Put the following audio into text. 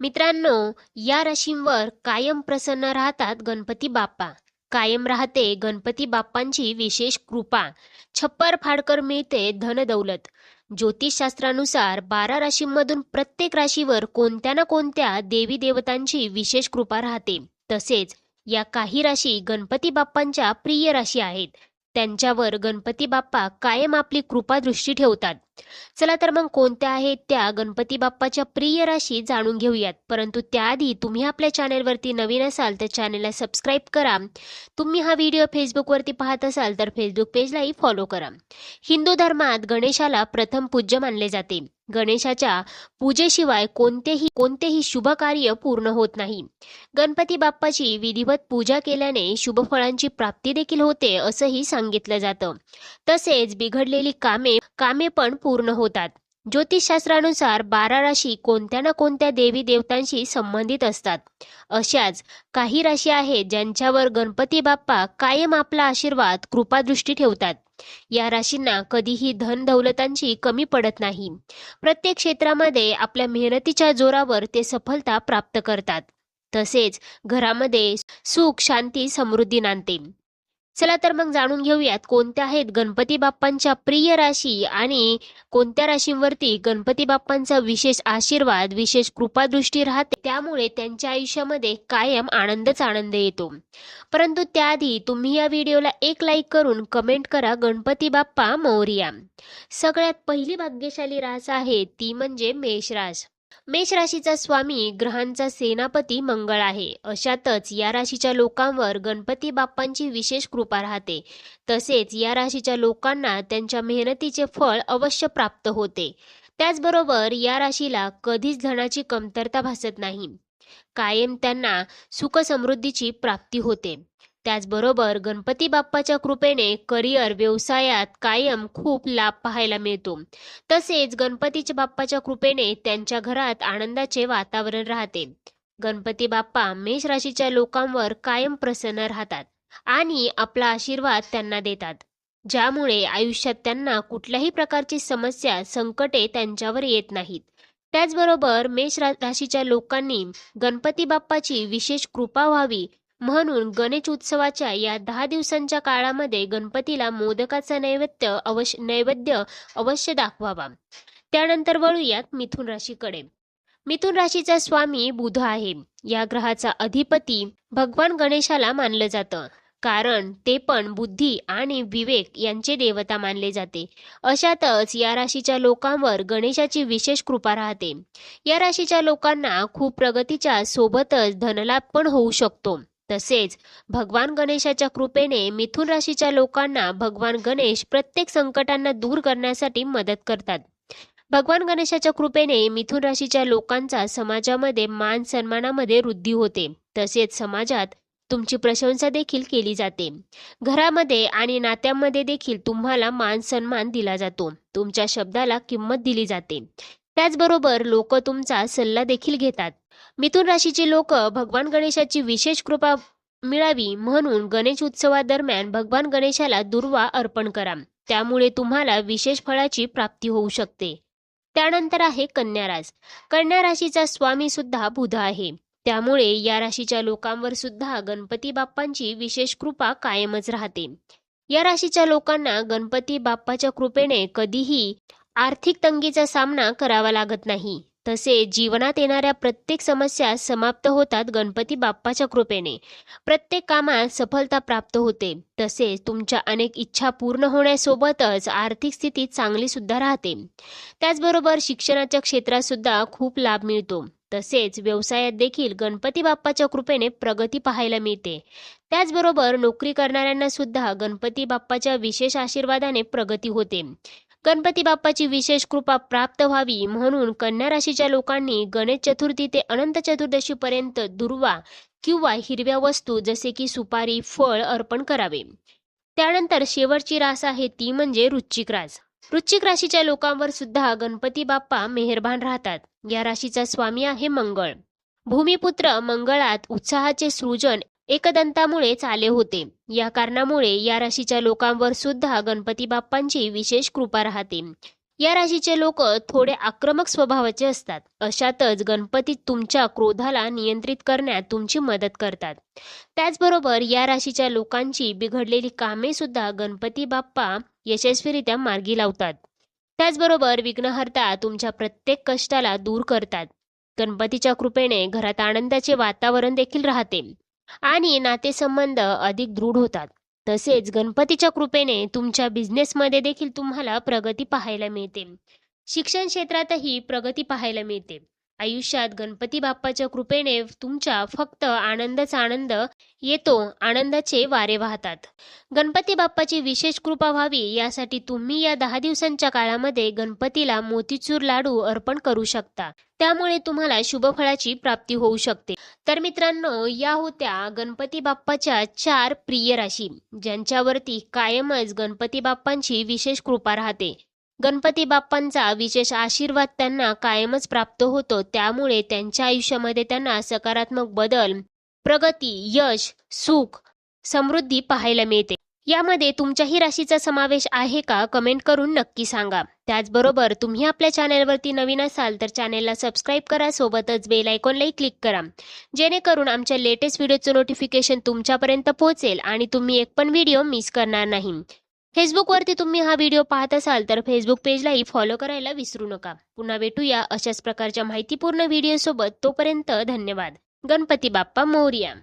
मित्रांनो या राशींवर कायम प्रसन्न राहतात गणपती बाप्पा. कायम राहते गणपती बाप्पांची विशेष कृपा. छप्पर फाडकर मिळते धन दौलत. ज्योतिषशास्त्रानुसार बारा राशींमधून प्रत्येक राशीवर कोणत्या ना कोणत्या देवी देवतांची विशेष कृपा राहते. तसेच या काही राशी गणपती बाप्पांच्या प्रिय राशी आहेत. त्यांच्यावर गणपती बाप्पा कायम आपली कृपा दृष्टी ठेवतात. चला तर मग कोणत्या आहेत त्या गणपती बाप्पाच्या प्रिय राशी जाणून घेऊयात. परंतु त्याआधी तुम्ही आपल्या चॅनेलवरती नवीन असाल तर चॅनेलला सबस्क्राईब करा. तुम्ही हा व्हिडिओ फेसबुकवरती पाहत असाल तर फेसबुक पेजलाही फॉलो करा. हिंदू धर्मात गणेशाला प्रथम पूज्य मानले जाते. गणेशाच्या पूजेशिवाय कोणतेही कोणतेही शुभ कार्य पूर्ण होत नाही. गणपती बाप्पाची विधिवत पूजा केल्याने शुभ फळांची प्राप्ती देखील होते असंही सांगितलं जातं. तसेच बिघडलेली कामे कामे पण पूर्ण होतात. ज्योतिषशास्त्रानुसार बारा राशी कोणत्या ना कोणत्या देवी देवतांशी संबंधित असतात. अशाच काही राशी आहेत ज्यांच्यावर गणपती बाप्पा कायम आपला आशीर्वाद कृपादृष्टी ठेवतात. या राशींना कधीही धन दौलतांची कमी पडत नाही. प्रत्येक क्षेत्रामध्ये आपल्या मेहनतीच्या जोरावर ते सफलता प्राप्त करतात. तसेच घरामध्ये सुख शांती समृद्धी नांदते. चला तर मग जाणून घेऊयात कोणत्या आहेत गणपती बाप्पांच्या प्रिय राशी आणि कोणत्या राशींवरती गणपती बाप्पांचा विशेष आशीर्वाद विशेष कृपादृष्टी राहते? त्यामुळे त्यांच्या आयुष्यामध्ये कायम आनंदच आनंद येतो. परंतु त्याआधी तुम्ही या व्हिडिओला एक लाईक करून कमेंट करा गणपती बाप्पा मौर्या. सगळ्यात पहिली भाग्यशाली रास आहे ती म्हणजे मेष रास. मेष राशीचा स्वामी ग्रहांचा सेनापती मंगळ आहे. अशातच या राशीच्या लोकांवर गणपती बाप्पांची विशेष कृपा राहते. तसेच या राशीच्या लोकांना त्यांच्या मेहनतीचे फळ अवश्य प्राप्त होते. त्याचबरोबर या राशीला कधीच धनाची कमतरता भासत नाही. कायम त्यांना सुखसमृद्धीची प्राप्ती होते. त्याचबरोबर गणपती बाप्पाच्या कृपेने करिअर व्यवसायात कायम खूप लाभ पाहायला मिळतो. तसेच गणपतीच्या बाप्पाच्या कृपेने त्यांच्या घरात आनंदाचे वातावरण राहते. गणपती बाप्पा मेष राशीच्या लोकांवर कायम प्रसन्न राहतात आणि आपला आशीर्वाद त्यांना देतात. ज्यामुळे आयुष्यात त्यांना कुठल्याही प्रकारची समस्या संकटे त्यांच्यावर येत नाहीत. त्याचबरोबर मेष राशीच्या लोकांनी गणपती बाप्पाची विशेष कृपा व्हावी म्हणून गणेश उत्सवाच्या या दहा दिवसांच्या काळामध्ये गणपतीला मोदकाचा नैवेद्य अवश्य नैवेद्य अवश्य दाखवावा. त्यानंतर वळूयात मिथुन राशीकडे. मिथुन राशीचा स्वामी बुध आहे. या ग्रहाचा अधिपती भगवान गणेशाला मानलं जातं. कारण ते पण बुद्धी आणि विवेक यांचे देवता मानले जाते. अशातच या राशीच्या लोकांवर गणेशाची विशेष कृपा राहते. या राशीच्या लोकांना खूप प्रगतीच्या सोबतच धनलाभ पण होऊ शकतो. तसेच भगवान गणेशाच्या कृपेने मिथुन राशीच्या लोकांना भगवान गणेश प्रत्येक संकटांना दूर करण्यासाठी मदत करतात. भगवान गणेशाच्या कृपेने मिथुन राशीच्या लोकांचा समाजामध्ये मान सन्मानामध्ये वृद्धी होते. तसेच समाजात तुमची प्रशंसा देखील केली जाते. घरामध्ये आणि नात्यांमध्ये देखील तुम्हाला मान सन्मान दिला जातो. तुमच्या शब्दाला किंमत दिली जाते. त्याचबरोबर लोक तुमचा सल्ला देखील घेतात. मिथुन राशीचे लोक भगवान गणेशाची विशेष कृपा मिळावी म्हणून गणेश उत्सवादरम्यान भगवान गणेशाला दुर्वा अर्पण करा. त्यामुळे तुम्हाला विशेष फळाची प्राप्ती होऊ शकते. त्यानंतर आहे कन्या रास कन्या राशीचा स्वामी सुद्धा बुध आहे. त्यामुळे या राशीच्या लोकांवर सुद्धा गणपती बाप्पांची विशेष कृपा कायमच राहते. या राशीच्या लोकांना गणपती बाप्पाच्या कृपेने कधीही आर्थिक तंगीचा सामना करावा लागत नाही. तसे जीवनात येणाऱ्या प्रत्येक समस्या समाप्त होतात गणपती बाप्पाच्या कृपेने. प्रत्येक कामात सफलता प्राप्त होते. तसेच तुमच्या अनेक इच्छा पूर्ण होण्यासोबतच आर्थिक स्थिती चांगली सुद्धा राहते. त्याचबरोबर शिक्षणाच्या क्षेत्रात सुद्धा खूप लाभ मिळतो. तसेच व्यवसायात देखील गणपती बाप्पाच्या कृपेने प्रगती पाहायला मिळते. त्याचबरोबर नोकरी करणाऱ्यांना सुद्धा गणपती बाप्पाच्या विशेष आशीर्वादाने प्रगती होते. गणपती बाप्पाची विशेष कृपा प्राप्त व्हावी म्हणून कन्या राशीच्या लोकांनी गणेश चतुर्थी ते अनंत चतुर्दशीपर्यंत दुर्वा किंवा हिरव्या वस्तू जसे की सुपारी फळ अर्पण करावे. त्यानंतर शेवटची रास आहे ती म्हणजे रुचिक रास. वृश्चिक राशीच्या लोकांवर सुद्धा गणपती बाप्पा मेहरबान राहतात. या राशीचा स्वामी आहे मंगळ. भूमिपुत्र मंगळात उत्साहाचे सृजन एकदंतामुळेच आले होते. या कारणामुळे या राशीच्या लोकांवर सुद्धा गणपती बाप्पांची विशेष कृपा राहते. या राशीचे लोक थोडे आक्रमक स्वभावाचे असतात. अशातच गणपती तुमच्या क्रोधाला नियंत्रित करण्यात तुमची मदत करतात. त्याचबरोबर या राशीच्या लोकांची बिघडलेली कामे सुद्धा गणपती बाप्पा यशस्वीरित्या मार्गी लावतात. त्याचबरोबर विघ्नहर्ता तुमच्या प्रत्येक कष्टाला दूर करतात. गणपतीच्या कृपेने घरात आनंदाचे वातावरण देखील राहते. आणि नातेसंबंध अधिक दृढ होतात. तसेच गणपतीच्या कृपेने तुमच्या बिझनेसमध्ये देखील तुम्हाला प्रगती पाहायला मिळते. शिक्षण क्षेत्रातही प्रगती पाहायला मिळते. आयुष्यात गणपती बाप्पाच्या कृपेने तुमच्या फक्त आनंदच आनंद येतो आनंदाचे वारे वाहतात. गणपती बाप्पाची विशेष कृपा व्हावी यासाठी तुम्ही या दहा दिवसांच्या काळामध्ये गणपतीला मोतीचूर लाडू अर्पण करू शकता. त्यामुळे तुम्हाला शुभफळाची प्राप्ती होऊ शकते. तर मित्रांनो या होत्या गणपती बाप्पाच्या चार प्रिय राशी ज्यांच्यावरती कायमच गणपती बाप्पांची विशेष कृपा राहते. गणपती बाप्पांचा विशेष आशीर्वाद त्यांना कायमच प्राप्त होतो त्यामुळे त्यांच्या आयुष्यामध्ये त्यांना सकारात्मक बदल प्रगती यश सुख समृद्धी पाहायला मिळते. यामध्ये तुमच्याही राशीचा समावेश आहे का? कमेंट करून नक्की सांगा. त्याचबरोबर तुम्ही आपल्या चॅनेलवरती नवीन असाल तर चॅनेलला सबस्क्राईब करा सोबतच बेल आयकॉनलाही क्लिक करा. जेणेकरून आमच्या लेटेस्ट व्हिडिओचं नोटिफिकेशन तुमच्यापर्यंत पोहोचेल आणि तुम्ही एक पण व्हिडिओ मिस करणार नाही. फेसबुकवरती तुम्ही हा व्हिडिओ पाहत असाल तर फेसबुक पेजलाही फॉलो करायला विसरू नका. पुन्हा भेटूया अशाच प्रकारच्या माहितीपूर्ण व्हिडिओसोबत. तोपर्यंत धन्यवाद. गणपती बाप्पा मोरया